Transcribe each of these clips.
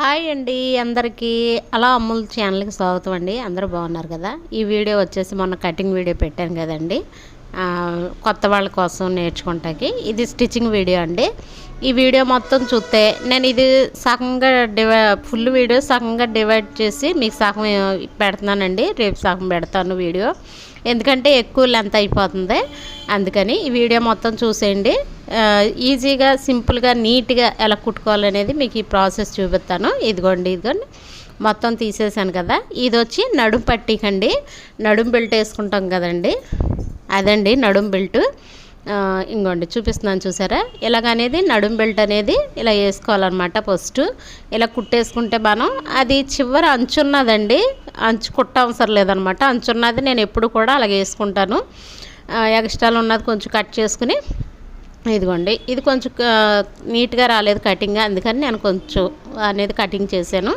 Hi అండి అందరికీ అలా అమ్ముల్ ఛానల్కి స్వాగతం అండి. అందరూ బాగున్నారు కదా? ఈ వీడియో వచ్చేసి మొన్న కటింగ్ వీడియో పెట్టాను కదండి. కొత్త వాళ్ళ కోసం నేర్చుకుంటాకి. ఇది స్టిచ్చింగ్ వీడియో అండి. ఈ వీడియో మొత్తం చూస్తే నేను ఇది సగంగా డివై ఫుల్ వీడియో సగంగా డివైడ్ చేసి మీకు సగం పెడుతున్నానండి. రేపు సగం పెడతాను వీడియో. ఎందుకంటే ఎక్కువ లెంత్ అయిపోతుంది. అందుకని ఈ వీడియో మొత్తం చూసేయండి. ఈజీగా సింపుల్గా నీట్గా ఎలా కుట్టుకోవాలనేది మీకు ఈ ప్రాసెస్ చూపిస్తాను. ఇదిగోండి ఇదిగోండి. మొత్తం తీసేసాను కదా. ఇది వచ్చి నడుం పట్టికండి. నడుం బెల్ట్ వేసుకుంటాం కదండి. అదండి నడుం బెల్ట్ ఇంకోండి చూపిస్తున్నాను చూసారా? ఇలాగనేది నడుం బెల్ట్ అనేది ఇలా వేసుకోవాలన్నమాట ఫస్ట్. ఇలా కుట్టేసుకుంటే మనం అది చివర అంచున్నదండి. అంచు కుట్ట అవసరం లేదనమాట అంచున్నది నేను ఎప్పుడు కూడా అలాగే వేసుకుంటాను. ఎక్స్ట్రాలు ఉన్నది కొంచెం కట్ చేసుకుని ఇదిగోండి. ఇది కొంచెం నీట్గా రాలేదు కటింగ్ అందుకని నేను కొంచెం అనేది కటింగ్ చేశాను.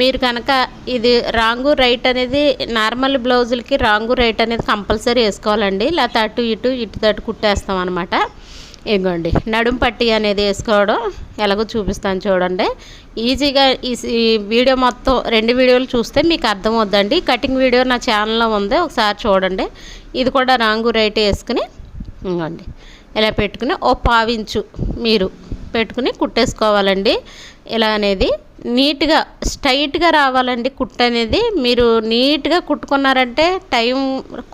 మీరు కనుక ఇది రాంగు రైట్ అనేది నార్మల్ బ్లౌజులకి రాంగు రైట్ అనేది కంపల్సరీ వేసుకోవాలండి. లేకపోతే అటు ఇటు ఇటు తటు కుట్టేస్తాం అనమాట ఇగోండి నడుం పట్టి అనేది వేసుకోవడం ఎలాగో చూపిస్తాను చూడండి. ఈజీగా ఈ ఈ వీడియో మొత్తం రెండు వీడియోలు చూస్తే మీకు అర్థమవుద్దండి. కటింగ్ వీడియో నా ఛానల్లో ఉంది ఒకసారి చూడండి. ఇది కూడా రాంగు రైట్ వేసుకుని ఇగోండి ఇలా పెట్టుకుని ఓ పావించు మీరు. పెట్టుకుని కుట్టేసుకోవాలండి. ఇలా అనేది నీట్గా స్ట్రైట్గా రావాలండి కుట్టు అనేది. మీరు నీట్గా కుట్టుకున్నారంటే టైం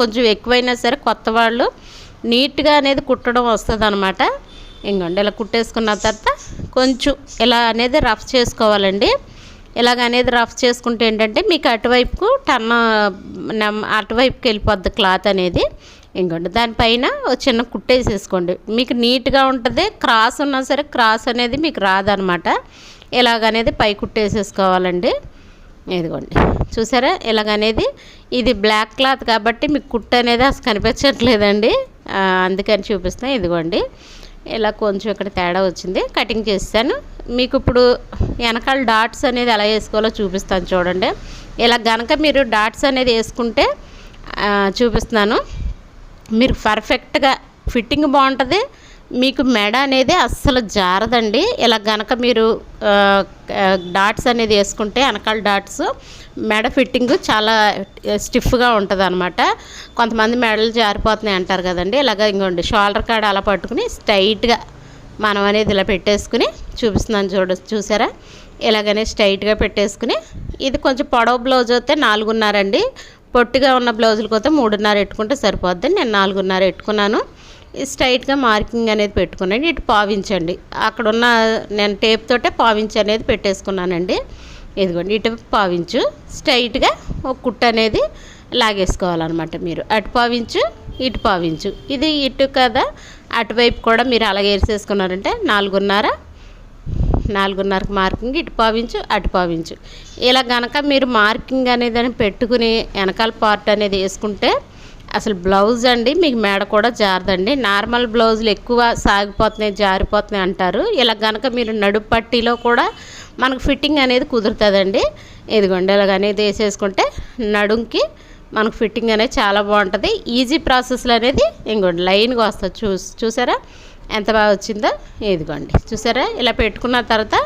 కొంచెం ఎక్కువైనా సరే కొత్త వాళ్ళు నీట్గా అనేది కుట్టడం వస్తుంది అనమాట ఇంకోండి ఇలా కుట్టేసుకున్న తర్వాత కొంచెం ఇలా అనేది రఫ్ చేసుకోవాలండి. ఇలాగ అనేది రఫ్ చేసుకుంటే ఏంటంటే మీకు అటువైపుకు టన్న అటువైపుకి వెళ్ళిపోద్ది క్లాత్ అనేది. ఇంకోండి దానిపైన ఒక చిన్న కుట్టేసేసుకోండి. మీకు నీట్గా ఉంటుంది క్రాస్ ఉన్నా సరే క్రాస్ అనేది మీకు రాదనమాట. ఇలాగనేది పై కుట్టేసేసుకోవాలండి. ఇదిగోండి. చూసారా? ఇలాగనేది ఇది బ్లాక్ క్లాత్ కాబట్టి మీకు కుట్ట అనేది అసలు కనిపించట్లేదండి. అందుకని చూపిస్తాను ఇదిగోండి. ఇలా కొంచెం ఇక్కడ తేడా వచ్చింది. కటింగ్ చేస్తాను. మీకు ఇప్పుడు వెనకాల డాట్స్ అనేది ఎలా వేసుకోవాలో చూపిస్తాను చూడండి. ఇలా గనక మీరు డాట్స్ అనేది వేసుకుంటే చూపిస్తున్నాను. మీరు పర్ఫెక్ట్గా ఫిట్టింగ్ బాగుంటుంది. మీకు మెడ అనేది అస్సలు జారదండి. ఇలా గనక మీరు డాట్స్ అనేది వేసుకుంటే వెనకాల డాట్స్ మెడ ఫిట్టింగ్ చాలా స్టిఫ్గా ఉంటుంది అనమాట కొంతమంది మెడలు జారిపోతున్నాయి అంటారు కదండి. ఇలాగ ఇంకోండి షోల్డర్ కాడ అలా పట్టుకుని స్ట్రైట్గా మనం అనేది ఇలా పెట్టేసుకుని చూపిస్తున్నాను చూడ చూసారా? ఇలాగనే స్ట్రైట్గా పెట్టేసుకుని ఇది కొంచెం పొడవు బ్లౌజ్ అయితే నాలుగున్నారండి పొట్టిగా ఉన్న బ్లౌజులు అయితే మూడున్నర పెట్టుకుంటే సరిపోద్ది. నేను నాలుగున్నర పెట్టుకున్నాను. స్ట్రైట్గా మార్కింగ్ అనేది పెట్టుకున్నాను. ఇటు పావించండి. అక్కడ ఉన్న నేను టేప్ తోటే పావించి అనేది పెట్టేసుకున్నానండి. ఇదిగోండి ఇటు పావించు. స్ట్రైట్గా ఒక కుట్ట అనేది లాగేసుకోవాలన్నమాట మీరు. అటు పావించు ఇటు పావించు. ఇది ఇటు కదా అటువైపు కూడా మీరు అలాగే వేసేసుకున్నారంటే నాలుగున్నర నాలుగున్నరకు మార్కింగ్ ఇటు పావించు అటు పావించు. ఇలా గనక మీరు మార్కింగ్ అనేది అని పెట్టుకుని వెనకాల పార్ట్ అనేది వేసుకుంటే అసలు బ్లౌజ్ అండి మీకు మేడ కూడా జారదండి. నార్మల్ బ్లౌజులు ఎక్కువ సాగిపోతున్నాయి జారిపోతున్నాయి అంటారు. ఇలా గనక మీరు నడుపు పట్టీలో కూడా మనకు ఫిట్టింగ్ అనేది కుదురుతుందండి. ఇదిగోండి ఇలాగ అనేది వేసేసుకుంటే నడుంకి మనకు ఫిట్టింగ్ అనేది చాలా బాగుంటుంది. ఈజీ ప్రాసెస్లో అనేది ఇంకోండి లైన్గా వస్తుంది చూ చూసారా? ఎంత బాగా వచ్చిందో ఇదిగోండి. చూసారా? ఇలా పెట్టుకున్న తర్వాత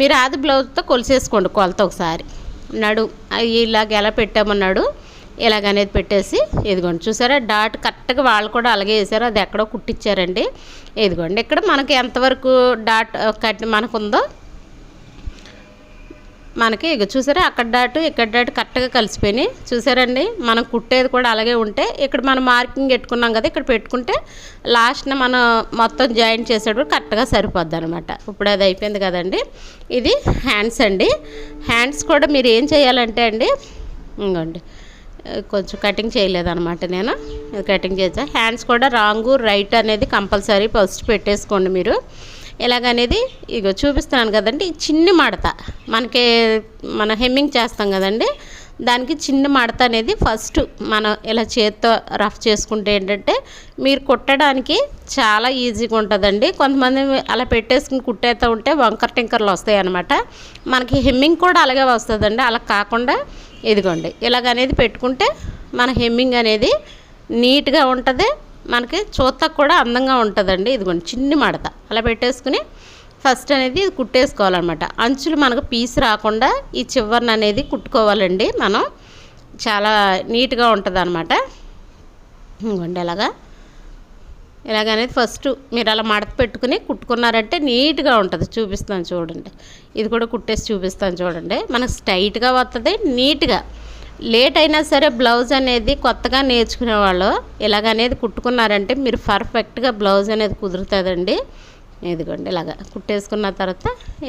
మీరు ఆది బ్లౌజ్తో కొలిసేసుకోండి కొలత ఒకసారి. నడు ఇలాగ ఎలా పెట్టామన్నాడు ఇలాగ అనేది పెట్టేసి ఇదిగోండి. చూసారా? డాట్ కరెక్ట్గా వాళ్ళు కూడా అలాగే వేసారు అది ఎక్కడో కుట్టించారండి ఇదిగోండి. ఇక్కడ మనకి ఎంతవరకు డాట్ కట్ మనకు ఉందో మనకి ఇక చూసారా అక్కడ డాటు ఇక్కడ డాటు కరెక్ట్గా కలిసిపోయినాయి. చూసారండి మనం కుట్టేది కూడా అలాగే ఉంటే ఇక్కడ మనం మార్కింగ్ పెట్టుకున్నాం కదా ఇక్కడ పెట్టుకుంటే లాస్ట్న మనం మొత్తం జాయిన్ చేసేటప్పుడు కరెక్ట్గా సరిపోద్ది అనమాట ఇప్పుడు అది అయిపోయింది కదండి. ఇది హ్యాండ్స్ అండి. హ్యాండ్స్ కూడా మీరు ఏం చేయాలంటే అండి ఇంకోండి కొంచెం కటింగ్ చేయలేదన్నమాట నేను. కటింగ్ చేసా. హ్యాండ్స్ కూడా రాంగు రైట్ అనేది కంపల్సరీ ఫస్ట్ పెట్టేసుకోండి మీరు. ఎలాగనేది? ఇగో చూపిస్తున్నాను కదండి చిన్న చిన్ని మడత. మనకి మన హెమ్మింగ్ చేస్తాం కదండి దానికి చిన్న మడత అనేది ఫస్ట్ మనం ఇలా చేత్తో రఫ్ చేసుకుంటే ఏంటంటే మీరు కుట్టడానికి చాలా ఈజీగా ఉంటుందండి. కొంతమంది అలా పెట్టేసుకుని కుట్టేస్తూ ఉంటే వంకర టింకర్లు వస్తాయి అనమాట మనకి హెమ్మింగ్ కూడా అలాగే వస్తుందండి. అలా కాకుండా ఇదిగోండి ఇలాగనేది పెట్టుకుంటే మన హెమ్మింగ్ అనేది నీట్గా ఉంటుంది. మనకి చూత్తకు కూడా అందంగా ఉంటుందండి. ఇదిగోండి చిన్ని మడత. అలా పెట్టేసుకుని ఫస్ట్ అనేది ఇది కుట్టేసుకోవాలన్నమాట. అంచులు మనకు పీస్ రాకుండా ఈ చివరిని అనేది కుట్టుకోవాలండి మనం. చాలా నీట్గా ఉంటుంది అనమాట ఇంకోండి ఇలాగా ఇలాగనేది ఫస్ట్ మీరు అలా మడత పెట్టుకుని కుట్టుకున్నారంటే నీట్గా ఉంటుంది. చూపిస్తాను చూడండి. ఇది కూడా కుట్టేసి చూపిస్తాను చూడండి. మనకు స్ట్రైట్గా వస్తుంది నీట్గా. లేట్ అయినా సరే బ్లౌజ్ అనేది కొత్తగా నేర్చుకునే వాళ్ళు ఇలాగనేది కుట్టుకున్నారంటే మీరు పర్ఫెక్ట్గా బ్లౌజ్ అనేది కుదురుతుందండి. ఇదిగోండి ఇలాగా కుట్టేసుకున్న తర్వాత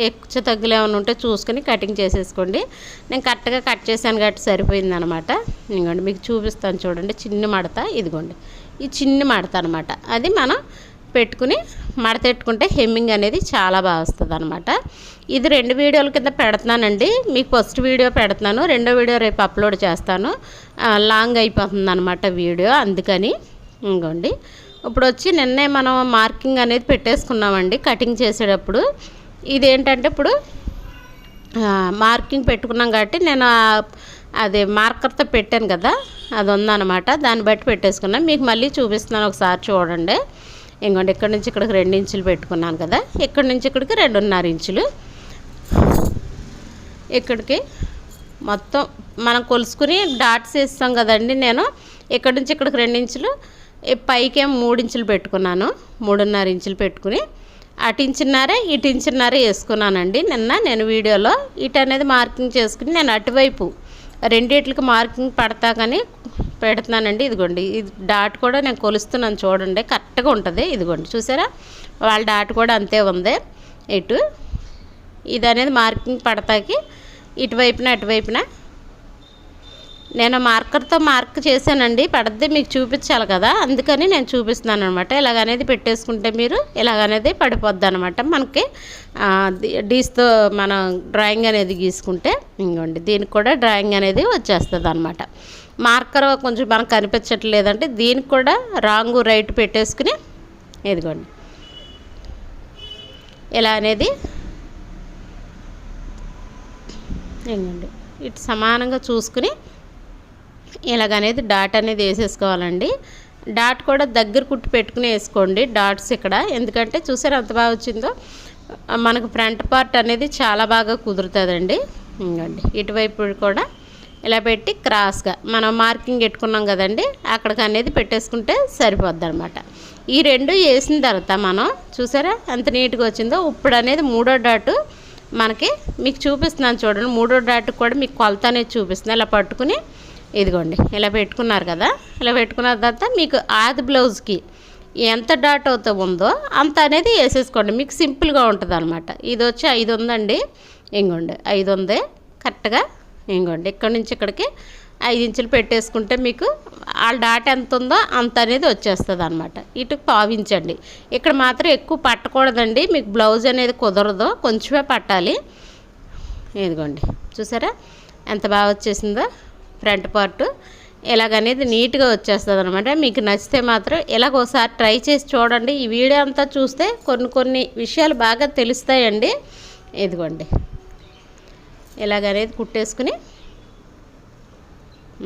ఎక్కువ తగ్గులు ఏమైనా ఉంటే చూసుకొని కటింగ్ చేసేసుకోండి. నేను కరెక్ట్గా కట్ చేశాను కాబట్టి సరిపోయింది అనమాట ఇదిగోండి మీకు చూపిస్తాను చూడండి చిన్న మడత ఇదిగోండి ఈ చిన్న మడత అనమాట. అది మనం పెట్టుకుని మడతెట్టుకుంటే హెమ్మింగ్ అనేది చాలా బాగా వస్తుంది అనమాట ఇది రెండు వీడియోల కింద పెడుతున్నానండి. మీకు ఫస్ట్ వీడియో పెడుతున్నాను రెండో వీడియో రేపు అప్లోడ్ చేస్తాను. లాంగ్ అయిపోతుంది అనమాట వీడియో అందుకని ఇంకోండి. ఇప్పుడు వచ్చి నిన్నే మనం మార్కింగ్ అనేది పెట్టేసుకున్నామండి కటింగ్ చేసేటప్పుడు. ఇదేంటంటే ఇప్పుడు మార్కింగ్ పెట్టుకున్నాం కాబట్టి నేను అది మార్కర్తో పెట్టాను కదా అది ఉందన్నమాట దాన్ని బట్టి పెట్టేసుకున్నాను మీకు మళ్ళీ చూపిస్తున్నాను ఒకసారి చూడండి. ఇంకోండి ఇక్కడ నుంచి ఇక్కడికి రెండు ఇంచులు పెట్టుకున్నాను కదా. ఇక్కడ నుంచి ఇక్కడికి రెండున్నర ఇంచులు. ఇక్కడికి మొత్తం మనం కొలుసుకుని డాట్స్ వేస్తాం కదండి నేను. ఇక్కడ నుంచి ఇక్కడికి రెండు ఇంచులు. పైకేం మూడు ఇంచులు పెట్టుకున్నాను. మూడున్నర ఇంచులు పెట్టుకుని అటు ఇంచున్నరే ఇటు వేసుకున్నానండి. నిన్న నేను వీడియోలో ఇటు అనేది మార్కింగ్ చేసుకుని నేను అటువైపు రెండిట్లకి మార్కింగ్ పడతా కానీ పెడుతున్నానండి ఇదిగోండి. ఇది డాట్ కూడా నేను కొలుస్తున్నాను చూడండి కరెక్ట్గా ఉంటుంది. ఇదిగోండి చూసారా? వాళ్ళ డాట్ కూడా అంతే ఉంది. ఇటు ఇది అనేది మార్కింగ్ పడతాకి ఇటువైపున అటువైపున. నేను మార్కర్తో మార్క్ చేశానండి పడద్ది మీకు చూపించాలి కదా అందుకని నేను చూపిస్తున్నాను అనమాట ఇలాగనేది పెట్టేసుకుంటే మీరు ఇలాగనేది పడిపోద్ది అనమాట మనకి డీస్తో మనం డ్రాయింగ్ అనేది గీసుకుంటే ఇంకోండి దీనికి కూడా డ్రాయింగ్ అనేది వచ్చేస్తుంది అనమాట మార్కర్ కొంచెం మనకు కనిపించట్లేదంటే దీనికి కూడా రాంగు రైట్ పెట్టేసుకుని ఇదిగోండి. ఇలా అనేది ఏంటండి ఇటు సమానంగా చూసుకుని ఇలాగనేది డాట్ అనేది వేసేసుకోవాలండి. డాట్ కూడా దగ్గర కుట్టి పెట్టుకుని వేసుకోండి డాట్స్ ఇక్కడ. ఎందుకంటే చూసారు ఎంత బాగా వచ్చిందో? మనకు ఫ్రంట్ పార్ట్ అనేది చాలా బాగా కుదురుతుందండి. ఇంకండి ఇటువైపు కూడా ఇలా పెట్టి క్రాస్గా మనం మార్కింగ్ పెట్టుకున్నాం కదండి అక్కడికి అనేది పెట్టేసుకుంటే సరిపోద్ది అనమాట ఈ రెండు వేసిన తర్వాత మనం చూసారా ఎంత నీట్గా వచ్చిందో ఇప్పుడు అనేది మూడో డాటు మనకి మీకు చూపిస్తున్నాను చూడండి మూడో డాట్ కూడా మీకు కొలత అనేది చూపిస్తుంది. ఇలా పట్టుకుని ఇదిగోండి ఇలా పెట్టుకున్నారు కదా ఇలా పెట్టుకున్న తర్వాత మీకు ఆది బ్లౌజ్కి ఎంత డాట్ అవుతా ఉందో అంత అనేది వేసేసుకోండి. మీకు సింపుల్గా ఉంటుంది అనమాట ఇది వచ్చి ఐదు ఉందండి ఇంకోండి ఐదు ఉంది కరెక్ట్గా ఇంకోండి ఇక్కడ నుంచి ఇక్కడికి ఐదు ఇంచులు పెట్టేసుకుంటే మీకు వాళ్ళ డాట్ ఎంత ఉందో అంత అనేది వచ్చేస్తుంది అనమాట ఇటు పావించండి. ఇక్కడ మాత్రం ఎక్కువ పట్టకూడదండి. మీకు బ్లౌజ్ అనేది కుదరదు. కొంచెమే పట్టాలి. ఇదిగోండి. చూసారా? ఎంత బాగా వచ్చేసిందో ఫ్రంట్ పార్ట్. ఇలాగనేది నీట్గా వచ్చేస్తుంది అనమాట మీకు నచ్చితే మాత్రం ఇలాగ ఒకసారి ట్రై చేసి చూడండి. ఈ వీడియో అంతా చూస్తే కొన్ని కొన్ని విషయాలు బాగా తెలుస్తాయండి. ఇదిగోండి. ఇలాగనేది కుట్టేసుకుని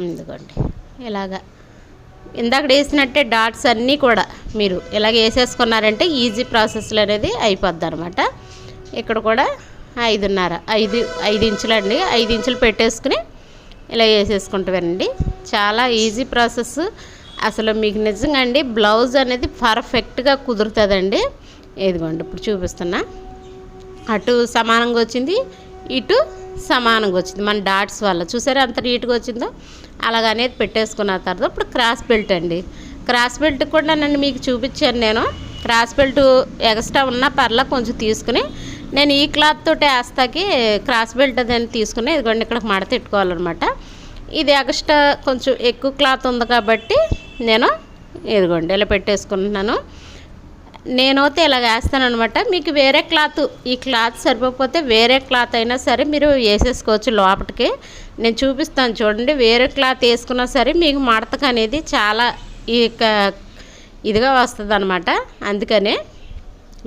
ఎందుకండి ఇలాగా ఇందాక వేసినట్టే డాట్స్ అన్నీ కూడా మీరు ఇలాగ వేసేసుకున్నారంటే ఈజీ ప్రాసెస్లో అనేది అయిపోద్ది అనమాట ఇక్కడ కూడా ఐదున్నర ఐదు ఐదు ఇంచులండి ఐదు ఇంచులు పెట్టేసుకుని ఇలా వేసేసుకుంటామండి చాలా ఈజీ ప్రాసెస్. అసలు మీకు నిజంగా అండి బ్లౌజ్ అనేది పర్ఫెక్ట్గా కుదురుతుందండి. ఇదిగోండి ఇప్పుడు చూపిస్తున్నా. అటు సమానంగా వచ్చింది ఇటు సమానంగా వచ్చింది. మన డాట్స్ వల్ల. చూసారా అంత నీట్గా వచ్చిందో? అలాగనేది పెట్టేసుకున్న తర్వాత ఇప్పుడు క్రాస్ బెల్ట్ అండి. క్రాస్ బెల్ట్ కూడా నన్ను మీకు చూపించాను నేను. క్రాస్ బెల్ట్ ఎక్స్ట్రా ఉన్నా పర్లా కొంచెం తీసుకుని నేను ఈ క్లాత్ తోటి వేస్తాకి క్రాస్ బెల్ట్ అదని తీసుకుని ఇదిగోండి ఇక్కడ మడత పెట్టుకోవాలన్నమాట. ఇది ఎక్స్ట్రా కొంచెం ఎక్కువ క్లాత్ ఉంది కాబట్టి నేను ఇదిగోండి ఇలా పెట్టేసుకుంటున్నాను. నేనైతే ఇలా వేస్తాను అనమాట మీకు వేరే క్లాత్ ఈ క్లాత్ సరిపోతే వేరే క్లాత్ అయినా సరే మీరు వేసేసుకోవచ్చు లోపలికి నేను చూపిస్తాను చూడండి వేరే క్లాత్ వేసుకున్నా సరే మీకు మడతకు అనేది చాలా ఈ ఇదిగా వస్తుంది అనమాట అందుకనే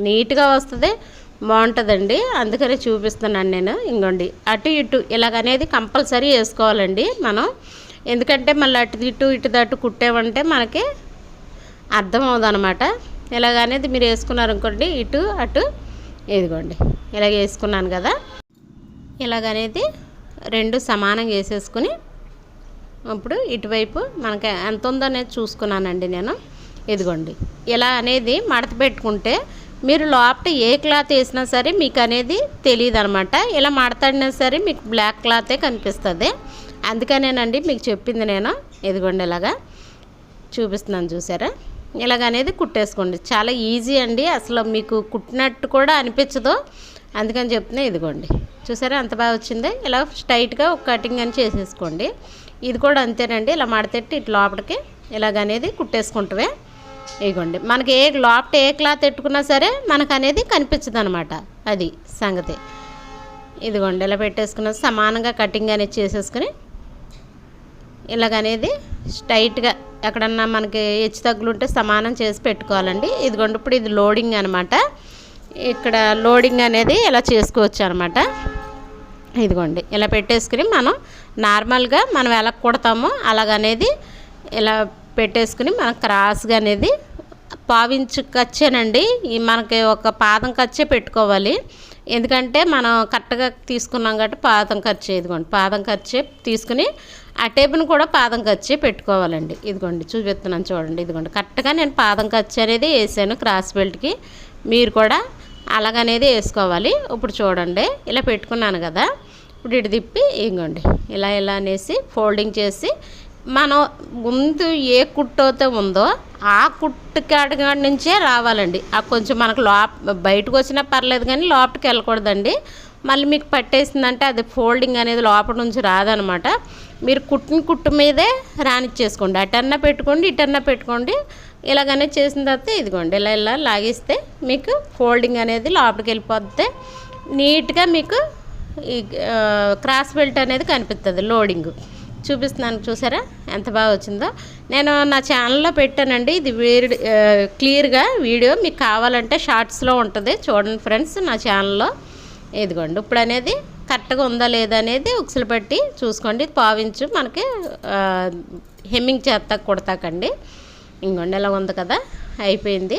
నీట్గా వస్తుంది బాగుంటుందండి. అందుకనే చూపిస్తున్నాను నేను. ఇంకోండి అటు ఇటు ఇలాగనేది కంపల్సరీ వేసుకోవాలండి మనం. ఎందుకంటే మళ్ళీ అటు ఇటు ఇటు దట్టు కుట్టామంటే మనకి అర్థం ఇలాగనేది మీరు వేసుకున్నారు అనుకోండి ఇటు అటు ఇదిగోండి ఇలాగ వేసుకున్నాను కదా. ఇలాగనేది రెండు సమానంగా వేసేసుకుని ఇప్పుడు ఇటువైపు మనకి ఎంత ఉందో అనేది చూసుకున్నానండి నేను. ఇదిగోండి ఇలా అనేది మడత పెట్టుకుంటే మీరు లోపల ఏ క్లాత్ వేసినా సరే మీకు అనేది తెలియదు అనమాట ఇలా మడతాడినా సరే మీకు బ్లాక్ క్లాతే కనిపిస్తుంది. అందుకనేనండి మీకు చెప్పింది నేను. ఇదిగోండి ఇలాగా. చూపిస్తున్నాను చూసారా? ఇలాగనేది కుట్టేసుకోండి. చాలా ఈజీ అండి. అసలు మీకు కుట్టినట్టు కూడా అనిపించదు. అందుకని చెప్తున్నా ఇదిగోండి. చూసారా అంత బాగా వచ్చిందో. ఇలా స్ట్రైట్గా ఒక కటింగ్ అని చేసేసుకోండి. ఇది కూడా అంతేనండి. ఇలా మడతెట్టి ఇటు లోపలికి ఇలాగనేది కుట్టేసుకుంటవే ఇదిగోండి. మనకి ఏ లోపట ఏ క్లాత్ పెట్టుకున్నా సరే మనకు అనేది కనిపించదు అనమాట అది సంగతి. ఇదిగోండి. ఇలా పెట్టేసుకున్న సమానంగా కటింగ్ అనేది చేసేసుకుని ఇలాగనేది స్ట్రైట్గా ఎక్కడన్నా మనకి హెచ్చు తగ్గులు ఉంటే సమానం చేసి పెట్టుకోవాలండి. ఇదిగోండి ఇప్పుడు ఇది లోడింగ్ అనమాట ఇక్కడ లోడింగ్ అనేది ఇలా చేసుకోవచ్చు అనమాట ఇదిగోండి ఇలా పెట్టేసుకుని మనం నార్మల్గా మనం ఎలా కుడతామో అలాగనేది ఇలా పెట్టేసుకుని మనం క్రాస్గా అనేది పావించు కచ్చేనండి. మనకి ఒక పాదం కచ్చే పెట్టుకోవాలి. ఎందుకంటే మనం కరెక్ట్గా తీసుకున్నాం కాబట్టి పాదం ఖర్చు ఇదిగోండి. పాదం ఖర్చే తీసుకుని ఆ టేపును కూడా పాదం ఖర్చే పెట్టుకోవాలండి. ఇదిగోండి చూపిస్తున్నాను చూడండి. ఇదిగోండి కరెక్ట్గా నేను పాదం ఖర్చు అనేది వేసాను క్రాస్ బెల్ట్కి. మీరు కూడా అలాగనేది వేసుకోవాలి. ఇప్పుడు చూడండి ఇలా పెట్టుకున్నాను కదా. ఇప్పుడు ఇటు తిప్పి ఇదిగోండి ఇలా ఇలా అనేసి ఫోల్డింగ్ చేసి మనం ముందు ఏ కుట్టు అయితే ఉందో ఆ కుట్టు కాడగాడి నుంచే రావాలండి. ఆ కొంచెం మనకు లోప బయటకు వచ్చినా పర్లేదు కానీ లోపలికి వెళ్ళకూడదండి. మళ్ళీ మీకు పట్టేసిందంటే అది ఫోల్డింగ్ అనేది లోపల నుంచి రాదనమాట. మీరు కుట్టిన కుట్టు మీదే రానిచ్చేసుకోండి అటన్నా పెట్టుకోండి ఇటన్నా పెట్టుకోండి. ఇలాగనే చేసిన తర్వాత ఇదిగోండి ఇలా ఇలా లాగిస్తే మీకు ఫోల్డింగ్ అనేది లోపలికి వెళ్ళిపోతే నీట్గా మీకు ఈ క్రాస్ బెల్ట్ అనేది కనిపిస్తుంది లోడింగ్. చూపిస్తున్నాను చూసారా? ఎంత బాగా వచ్చిందో. నేను నా ఛానల్లో పెట్టానండి. ఇది వీడి క్లియర్గా వీడియో. మీకు కావాలంటే షార్ట్స్లో ఉంటుంది. చూడండి ఫ్రెండ్స్ నా ఛానల్లో. ఇదిగోండి ఇప్పుడు అనేది కరెక్ట్గా ఉందా లేదా అనేది ఉక్సులు పెట్టి చూసుకోండి. పావించు మనకి హెమ్మింగ్ చేస్తా కుడతాకండి. ఇంకోండి ఎలా ఉంది కదా అయిపోయింది.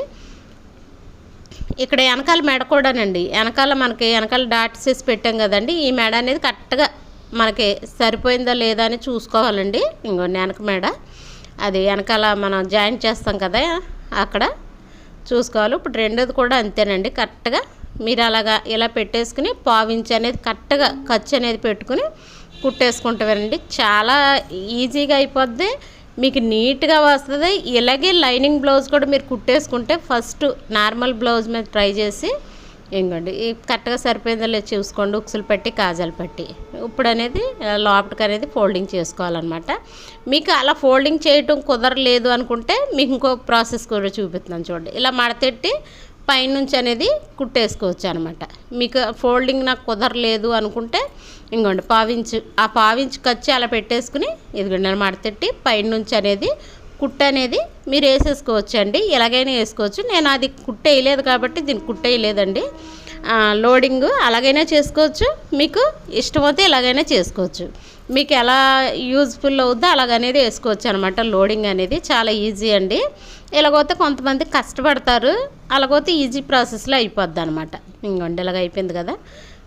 ఇక్కడ వెనకాల మెడ కూడానండి. వెనకాల మనకి వెనకాల డాట్స్ వేసి పెట్టాం కదండి. ఈ మెడ అనేది కరెక్ట్గా మనకి సరిపోయిందా లేదా అని చూసుకోవాలండి. ఇంకోండి వెనక మేడ. అది వెనకాల మనం జాయింట్ చేస్తాం కదా అక్కడ. చూసుకోవాలి. ఇప్పుడు రెండోది కూడా అంతేనండి. కరెక్ట్గా మీరు అలాగా ఇలా పెట్టేసుకుని పావించి అనేది కరెక్ట్గా ఖర్చు అనేది పెట్టుకుని కుట్టేసుకుంటారండి చాలా ఈజీగా అయిపోద్ది. మీకు నీట్గా వస్తుంది. ఇలాగే లైనింగ్ బ్లౌజ్ కూడా మీరు కుట్టేసుకుంటే ఫస్ట్ నార్మల్ బ్లౌజ్ మీద ట్రై చేసి ఇంకోండి ఈ కరెక్ట్గా సరిపోయిందో లేదు చూసుకోండి. ఉక్సులు పెట్టి కాజాలు పెట్టి. ఇప్పుడు అనేది లోపలికి అనేది ఫోల్డింగ్ చేసుకోవాలన్నమాట. మీకు అలా ఫోల్డింగ్ చేయటం కుదరలేదు అనుకుంటే మీకు ఇంకో ప్రాసెస్ కూడా చూపిస్తున్నాను చూడండి. ఇలా మడతెట్టి పైనుంచి అనేది కుట్టేసుకోవచ్చు అనమాట మీకు ఫోల్డింగ్ నాకు కుదరలేదు అనుకుంటే ఇంకోండి పావించు ఆ పావించు ఖర్చు అలా పెట్టేసుకుని ఇదిగోండి నేను మడతెట్టి పైనుంచి అనేది కుట్ట అనేది మీరు వేసేసుకోవచ్చు అండి ఎలాగైనా వేసుకోవచ్చు. నేను అది కుట్టేయలేదు కాబట్టి దీన్ని కుట్టేయలేదండి లోడింగ్ అలాగైనా చేసుకోవచ్చు. మీకు ఇష్టమైతే ఎలాగైనా చేసుకోవచ్చు. మీకు ఎలా యూజ్ఫుల్ అవుద్దో అలాగనేది వేసుకోవచ్చు అనమాట లోడింగ్ అనేది చాలా ఈజీ అండి. ఇలాగైతే కొంతమంది కష్టపడతారు. అలాగైతే ఈజీ ప్రాసెస్లో అయిపోద్ది అనమాట ఇంకోండి ఇలాగ అయిపోయింది కదా.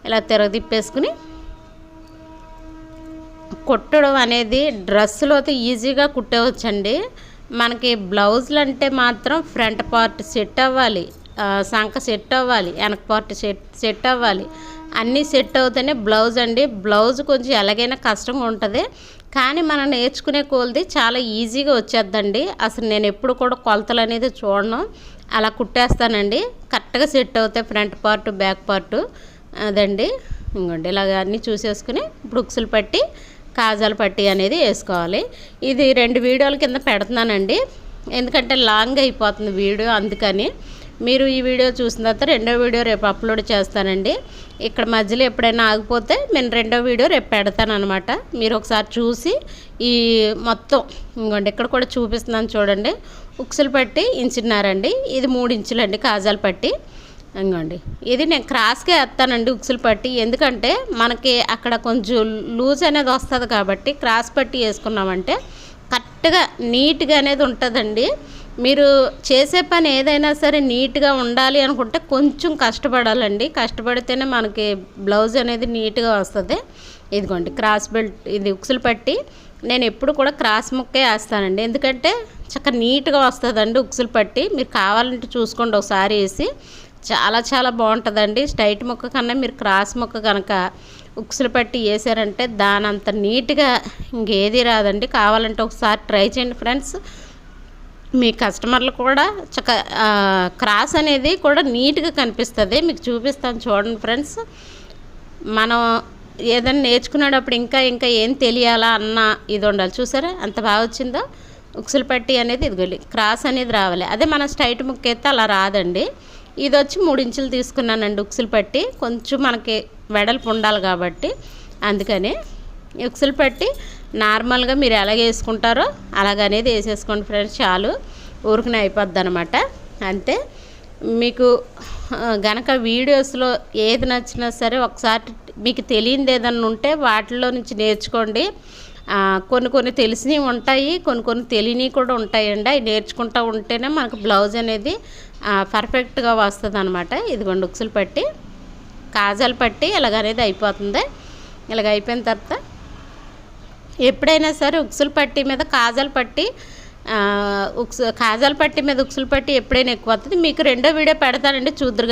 ఇలా తిరగదిప్పేసుకుని కుట్టడం అనేది డ్రెస్సులో అయితే ఈజీగా కుట్టేవచ్చండి. మనకి బ్లౌజులు అంటే మాత్రం ఫ్రంట్ పార్ట్ సెట్ అవ్వాలి సంఖ సెట్ అవ్వాలి వెనక పార్ట్ సెట్ సెట్ అవ్వాలి. అన్నీ సెట్ అవుతేనే బ్లౌజ్ అండి. బ్లౌజ్ కొంచెం ఎలాగైనా కష్టంగా ఉంటుంది. కానీ మనం నేర్చుకునే కొలది చాలా ఈజీగా వచ్చేద్దండి. అసలు నేను ఎప్పుడు కూడా కొలతలు అనేది చూడను. అలా కుట్టేస్తానండి. కరెక్ట్గా సెట్ అవుతాయి ఫ్రంట్ పార్ట్ బ్యాక్ పార్ట్ అదండి. ఇంకోండి ఇలాగ అన్నీ చూసేసుకుని బుక్స్లు పట్టి కాజాల పట్టి అనేది వేసుకోవాలి. ఇది రెండు వీడియోల కింద పెడుతున్నానండి. ఎందుకంటే లాంగ్ అయిపోతుంది వీడియో అందుకని. మీరు ఈ వీడియో చూసిన తర్వాత రెండో వీడియో రేపు అప్లోడ్ చేస్తానండి. ఇక్కడ మధ్యలో ఎప్పుడైనా ఆగిపోతే నేను రెండో వీడియో రేపు పెడతానమాట మీరు ఒకసారి చూసి ఈ మొత్తం ఇంకోండి ఇక్కడ కూడా చూపిస్తున్నాను చూడండి. ఉక్సులు పట్టి ఇంచున్నారండి. ఇది మూడు ఇంచులండి కాజాలు పట్టి. ఇంకోండి ఇది నేను క్రాస్గా వేస్తానండి ఉక్సులు పట్టి. ఎందుకంటే మనకి అక్కడ కొంచెం లూజ్ అనేది వస్తుంది కాబట్టి క్రాస్ పట్టి వేసుకున్నామంటే కరెక్ట్గా నీట్గా అనేది ఉంటుందండి. మీరు చేసే పని ఏదైనా సరే నీట్గా ఉండాలి అనుకుంటే కొంచెం కష్టపడాలండి. కష్టపడితేనే మనకి బ్లౌజ్ అనేది నీట్గా వస్తుంది. ఇదిగోండి క్రాస్ బెల్ట్ ఇది ఉక్సులు పట్టి నేను ఎప్పుడు కూడా క్రాస్ ముక్కే వేస్తానండి. ఎందుకంటే చక్కగా నీట్గా వస్తుందండి ఉక్సులు పట్టి. మీరు కావాలంటే చూసుకోండి ఒకసారి వేసి. చాలా చాలా బాగుంటుందండి. స్ట్రైట్ ముక్క కన్నా మీరు క్రాస్ ముక్క కనుక ఉక్సులు పట్టి వేసారంటే దాని అంత నీట్గా ఇంకేది రాదండి. కావాలంటే ఒకసారి ట్రై చేయండి ఫ్రెండ్స్. మీ కస్టమర్లు కూడా చక్క క్రాస్ అనేది కూడా నీట్గా కనిపిస్తుంది. మీకు చూపిస్తాను చూడండి ఫ్రెండ్స్. మనం ఏదైనా నేర్చుకునేటప్పుడు ఇంకా ఇంకా ఏం తెలియాలా అన్న ఇది ఉండాలి. చూసారా? అంత బాగా వచ్చిందో? ఉక్సులు పట్టి అనేది ఇదిగోలి క్రాస్ అనేది రావాలి. అదే మన స్ట్రైట్ ముక్క అయితే అలా రాదండి. ఇది వచ్చి మూడు ఇంచులు తీసుకున్నానండి ఉక్సులు పట్టి. కొంచెం మనకి వెడల్పు ఉండాలి కాబట్టి అందుకని ఉక్సులు పట్టి నార్మల్గా మీరు ఎలాగ వేసుకుంటారో అలాగనేది వేసేసుకోండి ఫ్రెండ్స్ చాలు. ఊరికనే అయిపోద్ది అనమాట అంతే. మీకు గనక వీడియోస్లో ఏది నచ్చినా సరే ఒకసారి మీకు తెలియంది ఏదన్నా ఉంటే వాటిలో నుంచి నేర్చుకోండి. కొన్ని కొన్ని తెలిసినవి ఉంటాయి కొన్ని కొన్ని తెలియనివి కూడా ఉంటాయండి. అవి నేర్చుకుంటూ ఉంటేనే మనకు బ్లౌజ్ అనేది పర్ఫెక్ట్గా వస్తుంది అనమాట ఇదిగోండి ఉక్సులు పట్టి కాజాలు పట్టి ఇలాగనేది అయిపోతుంది. ఇలాగ అయిపోయిన తర్వాత ఎప్పుడైనా సరే ఉక్సులు పట్టి మీద కాజాలు పట్టి ఉక్సు కాజాలు పట్టి మీద ఉక్సులు పట్టి ఎప్పుడైనా ఎక్కువ అవుతుంది మీకు రెండో వీడియో పెడతానండి చూద్దరు